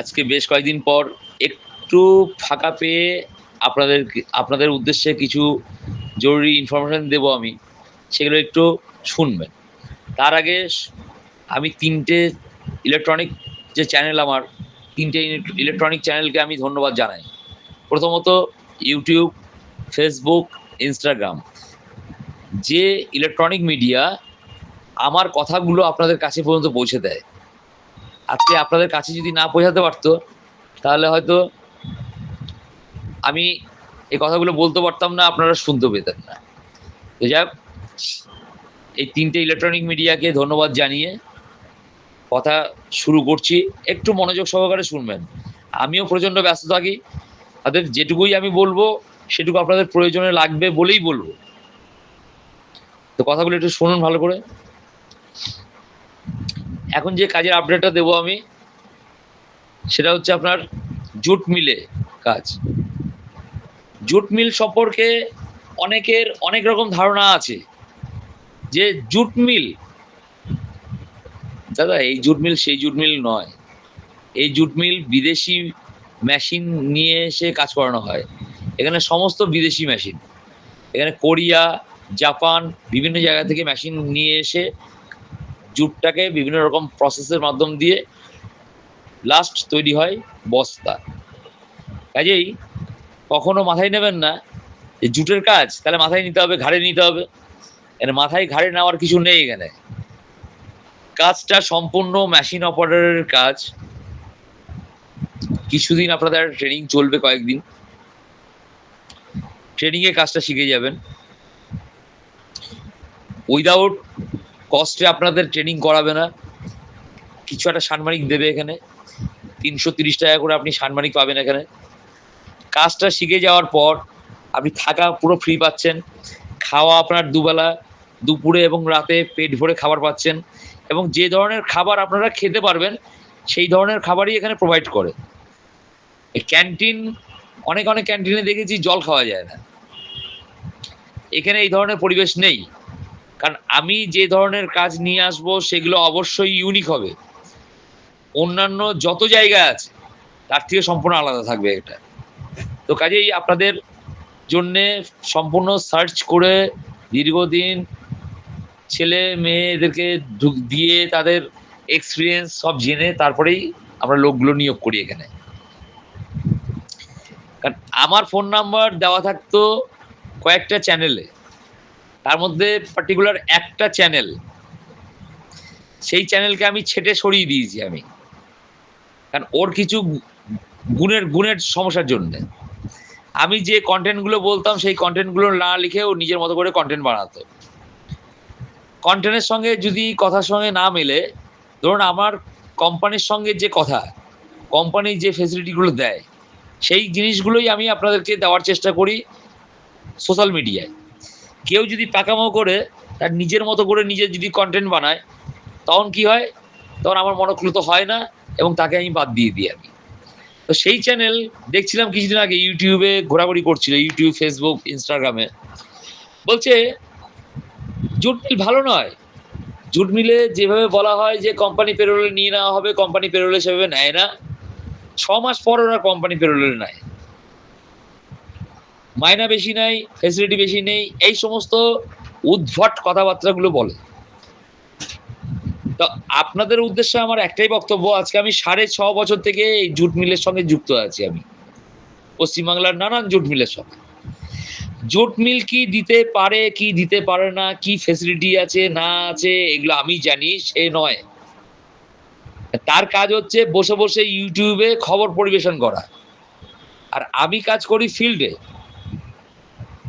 আজকে বেশ কয়েকদিন পর একটু ফাঁকা পেয়ে আপনাদের আপনাদের উদ্দেশ্যে কিছু জরুরি ইনফরমেশন দেব আমি, সেগুলো একটু শুনবেন। তার আগে আমি তিনটে ইলেকট্রনিক যে চ্যানেল আমার, তিনটে ইলেকট্রনিক চ্যানেলকে আমি ধন্যবাদ জানাই। প্রথমত ইউটিউব ফেসবুক ইনস্টাগ্রাম যে ইলেকট্রনিক মিডিয়া আমার কথাগুলো আপনাদের কাছে পর্যন্ত পৌঁছে দেয়। আজকে আপনাদের কাছে যদি না পৌঁছাতে পারতো, তাহলে হয়তো আমি এই কথাগুলো বলতে পারতাম না, আপনারা শুনতে পেতেন না। তো যাক এই তিনটে ইলেকট্রনিক মিডিয়াকে ধন্যবাদ জানিয়ে কথা শুরু করছি। একটু মনোযোগ সহকারে শুনবেন। আমিও প্রচণ্ড ব্যস্ত থাকি। তাদের যেটুকুই আমি বলব, সেটুকু আপনাদের প্রয়োজনে লাগবে বলেই বলব। তো কথাগুলো একটু শুনুন ভালো করে। এখন যে কাজের আপডেটটা দেবো আমি, সেটা হচ্ছে আপনার জুট মিলে কাজ। জুট মিল সম্পর্কে অনেকের অনেক রকম ধারণা আছে যে জুট মিল, দাদা, এই জুট মিল সেই জুট মিল নয়। এই জুট মিল বিদেশি মেশিন নিয়ে এসে কাজ করানো হয়। এখানে সমস্ত বিদেশি মেশিন। এখানে কোরিয়া, জাপান, বিভিন্ন জায়গা থেকে মেশিন নিয়ে এসে জুটটাকে বিভিন্ন রকম প্রসেসের মাধ্যম দিয়ে লাস্ট তৈরি হয় বস্তা। কাজেই কখনো মাথায় নেবেন না যে জুটের কাজ, তাহলে মাথায় নিতে হবে, ঘাড়ে নিতে হবে। এখানে মাথায় ঘাড়ে নেওয়ার কিছু নেই এখানে। কাজটা সম্পূর্ণ মেশিন অপারেটরের কাজ। কিছুদিন আপনাদের ট্রেনিং চলবে কয়েকদিন। ট্রেনিংয়ে কাজটা শিখে যাবেন। উইদাউট কস্টে আপনাদের ট্রেনিং করাবে না। কিছু একটা সানমানিক দেবে এখানে। তিনশো তিরিশ টাকা করে আপনি সানমানিক পাবেন এখানে। কাজটা শিখে যাওয়ার পর আপনি থাকা পুরো ফ্রি পাচ্ছেন। খাওয়া আপনার দুবেলা, দুপুরে এবং রাতে পেট ভরে খাবার পাচ্ছেন। এবং যে ধরনের খাবার আপনারা খেতে পারবেন, সেই ধরনের খাবারই এখানে প্রোভাইড করে। ক্যান্টিন অনেক অনেক ক্যান্টিনে দেখেছি জল খাওয়া যায় না। এখানে এই ধরনের পরিবেশ নেই। কারণ আমি যে ধরনের কাজ নিয়ে আসব, সেগুলো অবশ্যই ইউনিক হবে। অন্যান্য যত জায়গা আছে, তার থেকে সম্পূর্ণ আলাদা থাকবে এটা। তো কাজেই আপনাদের জন্যে সম্পূর্ণ সার্চ করে দীর্ঘদিন ছেলে মেয়েদেরকে দিয়ে তাদের এক্সপিরিয়েন্স সব জেনে তারপরেই আমরা লোকগুলো নিয়োগ করি এখানে। কারণ আমার ফোন নাম্বার দেওয়া থাকতো কয়েকটা চ্যানেলে তার মধ্যে পার্টিকুলার একটা চ্যানেল সেই চ্যানেলকে আমি ছেটে সরিয়ে দিয়েছি আমি। কারণ ওর কিছু গুণের গুণের সমস্যার জন্য। আমি যে কন্টেন্টগুলো বলতাম, সেই কন্টেন্টগুলো না লিখে ও নিজের মতো করে কন্টেন্ট বানাতো। কন্টেন্টের সঙ্গে যদি কথার সঙ্গে না মেলে, ধরুন আমার কোম্পানির সঙ্গে যে কথা কোম্পানি যে ফেসিলিটিগুলো দেয়, সেই জিনিসগুলোই আমি আপনাদেরকে দেওয়ার চেষ্টা করি সোশ্যাল মিডিয়ায় কেউ যদি পাকামো করে, তার নিজের মতো করে নিজে যদি কন্টেন্ট বানায়, তখন কি হয়? তখন আমার মনোক্লুত হয় না এবং তাকে আমি বাদ দিয়ে দিই আমি। তো সেই চ্যানেল দেখছিলাম কিছুদিন আগে ইউটিউবে ঘোরাঘুরি করছিল ইউটিউব ফেসবুক ইনস্টাগ্রামে বলছে, জুট মিল ভালো নয়। জুট মিলে যেভাবে বলা হয় যে কোম্পানি পেরোলে নিয়ে নেওয়া হবে কোম্পানি পেরোলে সেভাবে নেয় না। ছ মাস পর ওরা কোম্পানি পেরোলে নেয়। মাইনা বেশি নেই ফেসিলিটি বেশি নেই, এই সমস্ত উদ্ভট কথাবার্তাগুলো বলে। তো আপনাদের উদ্দেশ্যে আমার একটাই বক্তব্য, আজকে আমি সাড়ে ছ বছর থেকে এই জুট মিলের সঙ্গে যুক্ত আছি আমি। পশ্চিমবাংলার নানান জুট মিলের সঙ্গে। জুট মিল কি দিতে পারে, কি দিতে পারে না, কি ফেসিলিটি আছে, না আছে, এগুলো আমি জানি, সে নয়। তার কাজ হচ্ছে বসে বসে ইউটিউবে খবর পরিবেশন করা। আর আমি কাজ করি ফিল্ডে।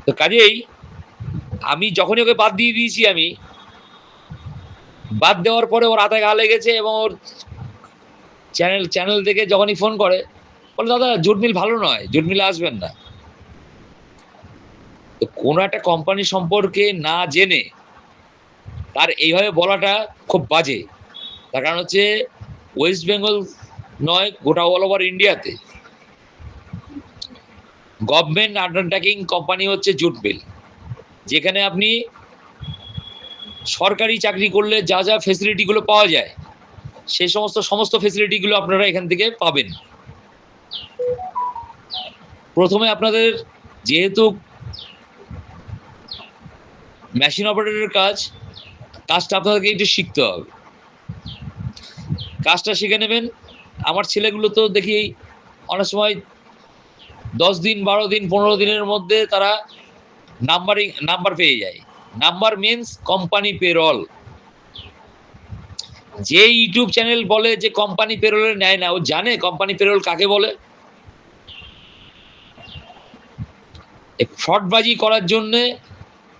তো কাজেই আমি যখনই ওকে বাদ দিয়ে দিয়েছি আমি, বাদ দেওয়ার পরে ওর হাতে গা লেগেছে এবং ওর চ্যানেল চ্যানেল থেকে যখনই ফোন করে, বলে, দাদা জুট মিল ভালো নয় জুট মিলে আসবেন না। তো কোনো একটা কোম্পানি সম্পর্কে না জেনে তার এইভাবে বলাটা খুব বাজে। তার কারণ হচ্ছে ওয়েস্ট বেঙ্গল নয়, গোটা অল ওভার ইন্ডিয়াতে গভর্নমেন্ট আন্ডারটেকিং কোম্পানি হচ্ছে জুট মিল যেখানে আপনি সরকারি চাকরি করলে যা যা ফেসিলিটিগুলো পাওয়া যায় সেই সমস্ত সমস্ত ফেসিলিটিগুলো আপনারা এখান থেকে পাবেন। প্রথমে আপনাদের যেহেতু মেশিন অপারেটরের কাজ, কাজটা আপনাদেরকে একটু শিখতে হবে। কাজটা শিখে নেবেন। আমার ছেলেগুলো তো দেখি, অনেক সময় দশ দিন, বারো দিন, পনেরো দিনের মধ্যে তারা নাম্বারিং নাম্বার পেয়ে যায়। নাম্বার মিনস কোম্পানি পেরল যে ইউটিউব চ্যানেল বলে যে কোম্পানি পেরোলের নেয় না, ও জানে কোম্পানি পেরোল কাকে বলে? ফ্রডবাজি করার জন্যে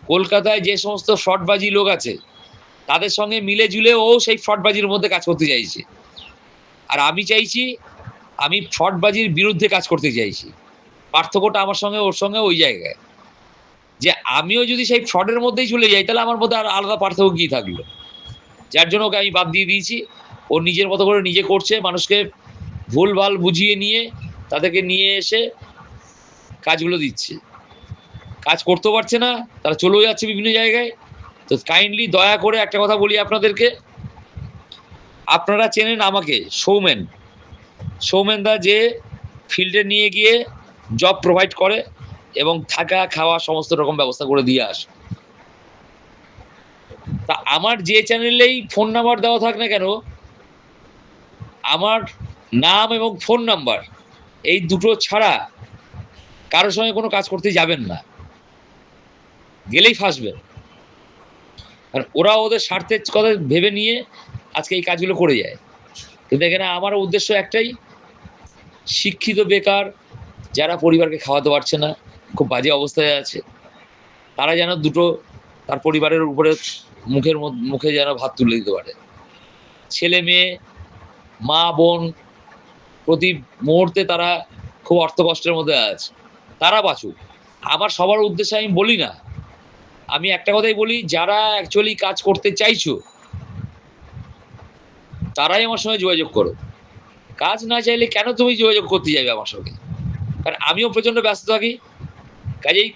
কলকাতায় যে সমস্ত ফ্রডবাজি লোক আছে, তাদের সঙ্গে মিলে ঝুলে ও সেই ফ্রডবাজির মধ্যে কাজ করতে চাইছে। আর আমি চাইছি, আমি ফ্রডবাজির বিরুদ্ধে কাজ করতে চাইছি। পার্থক্যটা আমার সঙ্গে, ওর সঙ্গে ওই জায়গায়। যে আমিও যদি সেই ফ্রডের মধ্যেই চলে যাই, তাহলে আমার মধ্যে আর আলাদা পার্থক্য কী থাকল? যার জন্য ওকে আমি বাদ দিয়ে দিয়েছি। ও নিজের মতো করে নিজে করছে, মানুষকে ভুলভাল বুঝিয়ে নিয়ে তাদেরকে নিয়ে এসে কাজগুলো দিচ্ছে। কাজ করতেও পারছে না, তারা চলেও যাচ্ছে বিভিন্ন জায়গায়। তো কাইন্ডলি দয়া করে একটা কথা বলি আপনাদেরকে। আপনারা চেনেন আমাকে সৌমেন সৌমেন দা যে ফিল্ডে নিয়ে গিয়ে জব প্রোভাইড করে এবং থাকা, খাওয়া সমস্ত রকম ব্যবস্থা করে দিয়ে আসে। তা আমার যে চ্যানেলেই ফোন নাম্বার দেওয়া থাক না কেন, আমার নাম এবং ফোন নাম্বার এই দুটো ছাড়া কারোর সঙ্গে কোনো কাজ করতে যাবেন না। গেলেই ফাঁসবেন আর ওরা ওদের স্বার্থের কথা ভেবে নিয়ে আজকে এই কাজগুলো করে যায়। কিন্তু এখানে আমার উদ্দেশ্য একটাই, শিক্ষিত বেকার যারা পরিবারকে খাওয়াতে পারছে না, খুব বাজে অবস্থায় আছে, তারা যেন দুটো তার পরিবারের উপরে মুখের মুখে যেন ভাত তুলে দিতে পারে। ছেলে মেয়ে, মা, বোন প্রতি মুহূর্তে তারা খুব অর্থ কষ্টের মধ্যে আছে। তারা বাঁচুক। আমার সবার উদ্দেশ্যে আমি বলি না। আমি একটা কথাই বলি, যারা অ্যাকচুয়ালি কাজ করতে চাইছো, তারাই আমার সঙ্গে যোগাযোগ করো। কাজ না চাইলে কেন তুমি যোগাযোগ করতে যাবে আমার সঙ্গে? কারণ আমিও প্রচণ্ড ব্যস্ত থাকি। কাজেই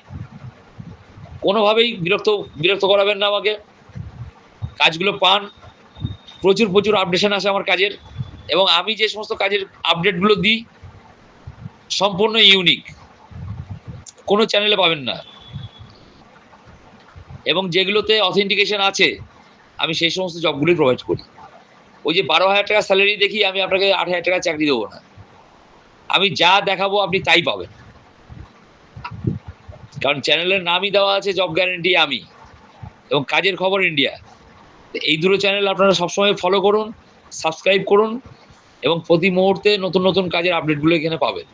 কোনোভাবেই বিরক্ত বিরক্ত করাবেন না আমাকে। কাজগুলো পান। প্রচুর প্রচুর আপডেশন আসে আমার কাজের। এবং আমি যে সমস্ত কাজের আপডেটগুলো দিই, সম্পূর্ণ ইউনিক কোনো চ্যানেলে পাবেন না। এবং যেগুলোতে অথেন্টিকেশন আছে, আমি সেই সমস্ত জবগুলোই প্রোভাইড করি। ওই যে বারো হাজার টাকা স্যালারি দেখি, আমি আপনাকে আট হাজার টাকা চাকরি দেবো না। আমি যা দেখাবো আপনি তাই পাবেন। কারণ চ্যানেলের নামই দেওয়া আছে জব গ্যারেন্টি আমি এবং কাজের খবর ইন্ডিয়া। এই দুটো চ্যানেল আপনারা সবসময় ফলো করুন সাবস্ক্রাইব করুন এবং প্রতি মুহূর্তে নতুন নতুন কাজের আপডেটগুলো এখানে পাবেন।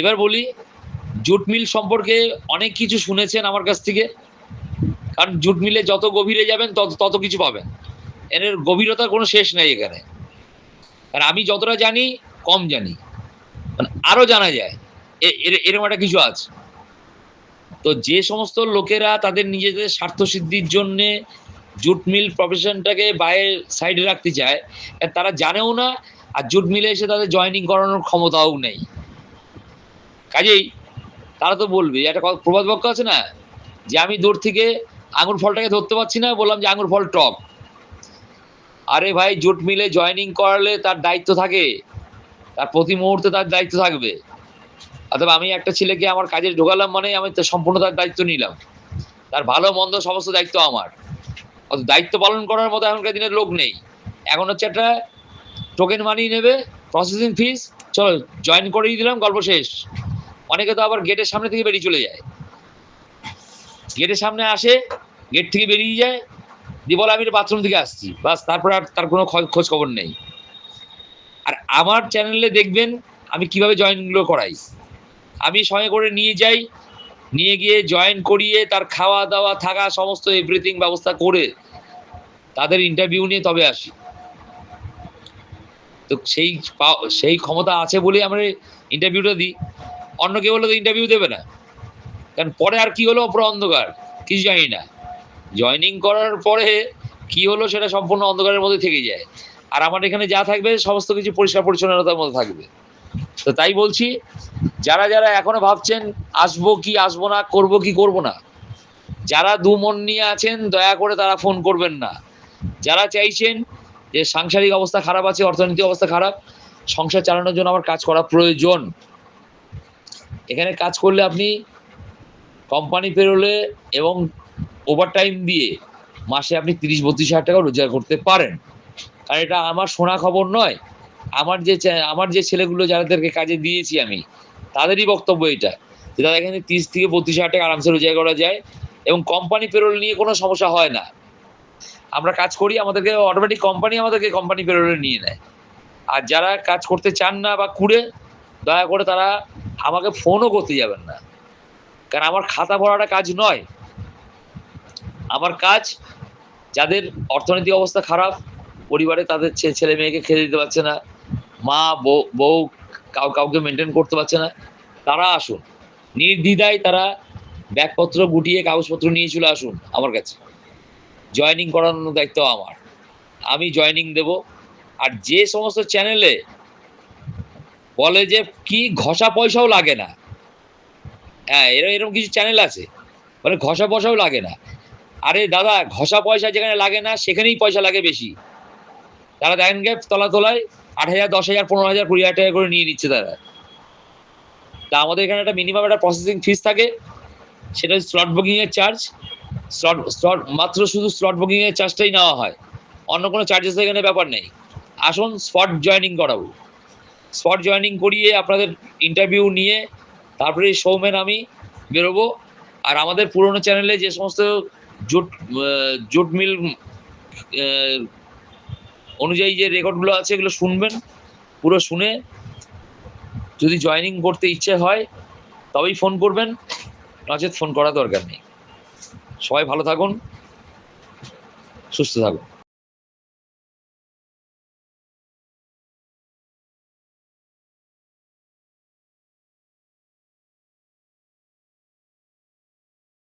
এবার বলি, জুট মিল সম্পর্কে অনেক কিছু শুনেছেন আমার কাছ থেকে। কারণ জুট মিলে যত গভীরে যাবেন তত তত কিছু পাবেন। এর গভীরতার কোনো শেষ নেই এখানে। আর আমি যতটা জানি, কম জানি। মানে আরও জানা যায়। এরকম একটা কিছু আছে। তো যে সমস্ত লোকেরা তাদের নিজেদের স্বার্থ সিদ্ধির জন্যে জুট মিল প্রফেশনটাকে বাইরে সাইডে রাখতে চায় তারা জানেও না, আর জুট মিলে এসে তাদের জয়েনিং করানোর ক্ষমতাও নেই। কাজেই তারা তো বলবে, একটা প্রবাদ বাক্য আছে না? যে আমি দূর থেকে আঙুর ফলটাকে ধরতে পারছি না, বললাম যে আঙুর ফল টক। আরে ভাই, জোট মিলে জয়েনিং করালে তার দায়িত্ব থাকে। তার প্রতি মুহূর্তে তার দায়িত্ব থাকবে। অথবা আমি একটা ছেলেকে আমার কাজে ঢোকালাম মানে আমি সম্পূর্ণ তার দায়িত্ব নিলাম। তার ভালো, মন্দ সমস্ত দায়িত্ব আমার। অত দায়িত্ব পালন করার মতো এখনকার দিনের লোক নেই। এখন হচ্ছে একটা টোকেন মানি নেবে প্রসেসিং ফিস চলো জয়েন করেই দিলাম, গল্প শেষ। অনেকে তো আবার গেটের সামনে থেকে বেরিয়ে চলে যায়। গেটের সামনে আসে গেট থেকে বেরিয়ে যায় দিয়ে বলে আমি বাথরুম থেকে আসছি। বাস, তারপর আর তার কোনো খোঁজ খবর নেই। আর আমার চ্যানেলে দেখবেন আমি কীভাবে জয়েনগুলো করাই। আমি সঙ্গে করে নিয়ে যাই, নিয়ে গিয়ে জয়েন করিয়ে তার খাওয়া দাওয়া থাকা, সমস্ত এভরিথিং ব্যবস্থা করে তাদের ইন্টারভিউ নিয়ে তবে আসি। তো সেই সেই ক্ষমতা আছে বলে আমরা ইন্টারভিউটা দিই। অন্য কেউ হলে তো ইন্টারভিউ দেবে না। কারণ পরে আর কি হলো? পুরো অন্ধকার। কিছু জানি না। জয়েনিং করার পরে কি হলো সেটা সম্পূর্ণ অন্ধকারের মধ্যে থেকে যায়। আর আমার এখানে যা থাকবে, সমস্ত কিছু পরিষ্কার পরিচ্ছন্নতার মধ্যে থাকবে। তো তাই বলছি, যারা যারা এখনও ভাবছেন, আসব কি, আসব না, করব কি, করব না, যারা দু মন নিয়ে আছেন, দয়া করে তারা ফোন করবেন না। যারা চাইছেন যে সাংসারিক অবস্থা খারাপ আছে, অর্থনৈতিক অবস্থা খারাপ, সংসার চালানোর জন্য আমার কাজ করা প্রয়োজন। এখানে কাজ করলে আপনি কোম্পানি পেরোলে এবং ওভারটাইম দিয়ে মাসে আপনি তিরিশ, বত্রিশ হাজার টাকা রোজগার করতে পারেন। কারণ এটা আমার শোনা খবর নয়। আমার যে আমার যে ছেলেগুলো যাদেরকে কাজে দিয়েছি আমি, তাদেরই বক্তব্য এটা যে তাদের এখানে তিরিশ থেকে বত্রিশ হাজার টাকা আরামসে রোজগার করা যায় এবং কোম্পানি পেরোল নিয়ে কোনো সমস্যা হয় না। আমরা কাজ করি, আমাদেরকে অটোমেটিক কোম্পানি আমাদেরকে কোম্পানি পেরোলে নিয়ে নেয়। আর যারা কাজ করতে চান না বা কুড়ে, দয়া করে তারা আমাকে ফোনও করতে যাবেন না। কারণ আমার খাতা ভরাটা কাজ নয়। আমার কাজ, যাদের অর্থনৈতিক অবস্থা খারাপ, পরিবারে তাদের ছেলে মেয়েকে খেতে দিতে পারছে না, মা, বউ কাউ, কাউকে মেনটেন করতে পারছে না, তারা আসুন। নির্দ্বিধায় তারা ব্যাগপত্র গুটিয়ে কাগজপত্র নিয়ে চলে আসুন আমার কাছে। জয়েনিং করানোর দায়িত্ব আমার। আমি জয়েনিং দেব। আর যে সমস্ত চ্যানেলে বলে যে কি ঘষা পয়সাও লাগে না। হ্যাঁ এরকম এরকম কিছু চ্যানেল আছে। মানে ঘষা পয়সাও লাগে না। আরে দাদা, ঘষা পয়সা যেখানে লাগে না, সেখানেই পয়সা লাগে বেশি। তারা দেখেন গে, তলা তলায় আট হাজার, দশ হাজার, পনেরো হাজার, কুড়ি হাজার টাকা করে নিয়ে নিচ্ছে তারা। তা আমাদের এখানে একটা মিনিমাম একটা প্রসেসিং ফিস থাকে। সেটা স্লট বুকিংয়ের চার্জ স্লট স্লট মাত্র শুধু স্লট বুকিংয়ের চার্জটাই নেওয়া হয়। অন্য কোনো চার্জেস এখানে ব্যাপার নেই। আসুন স্পট জয়েনিং করাবো। স্পট জয়েনিং করিয়ে আপনাদের ইন্টারভিউ নিয়ে, তারপরে সৌমেন আমি বেরোবো। আর আমাদের পুরোনো চ্যানেলে যে সমস্ত জোট জুট মিল অনুযায়ী যে রেকর্ডগুলো আছে এগুলো শুনবেন, পুরো শুনে। যদি জয়নিং করতে ইচ্ছে হয়, তবেই ফোন করবেন। নচেত ফোন করা দরকার নেই। সবাই ভালো থাকুন, সুস্থ থাকুন।